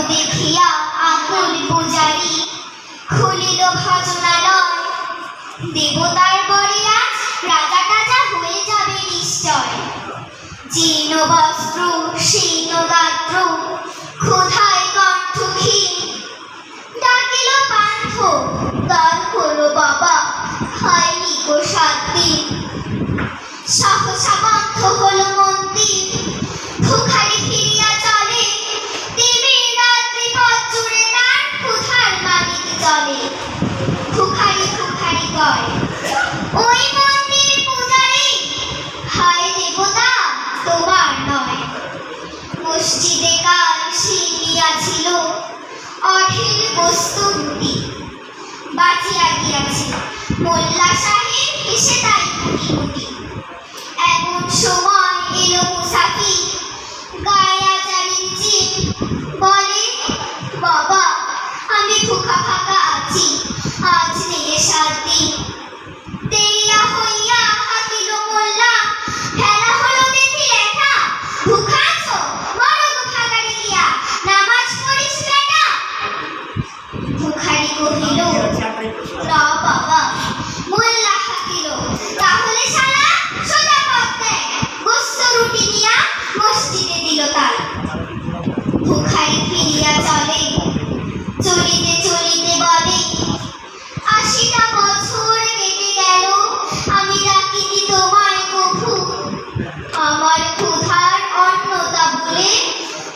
দেখিয়া আকুল পূজারি, খুলিল ভজনালয়। দেবতার বরে আজ রাজা টাজা হয়ে যাবে নিশ্চয়। জীর্ণ বস্ত্র, শীর্ণ গাত্র ক্ষুধায় কণ্ঠহীন। ডাকিল পান্থ, দল বস্তু গুটি বাঁচিয়া গিয়াছে। মোল্লা সাহেব এসে তাই গুটি গুটি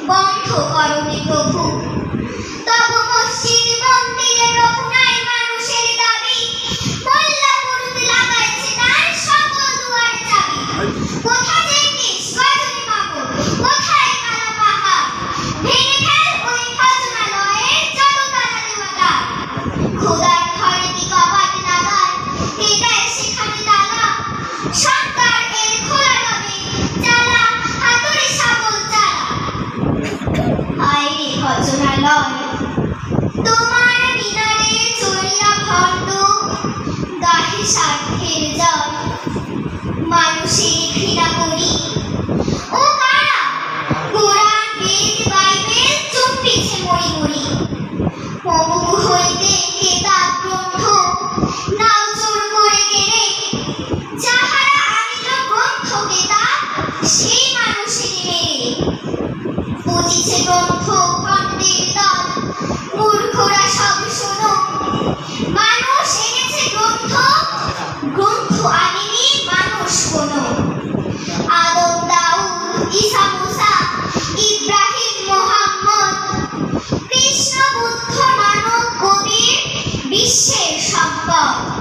帮助高 ভজনা লয় তোমার মিনারে চলিয়া মানুষে ঘৃণা করি ও কারা কোরআন মরি মরি পারেনি মানুষ কোনো। আদম দাউদ, ঈসা মুসা, ইব্রাহিম, মোহাম্মদ। কৃষ্ণ বুদ্ধ মানব কবির বিশ্বের সম্পদ।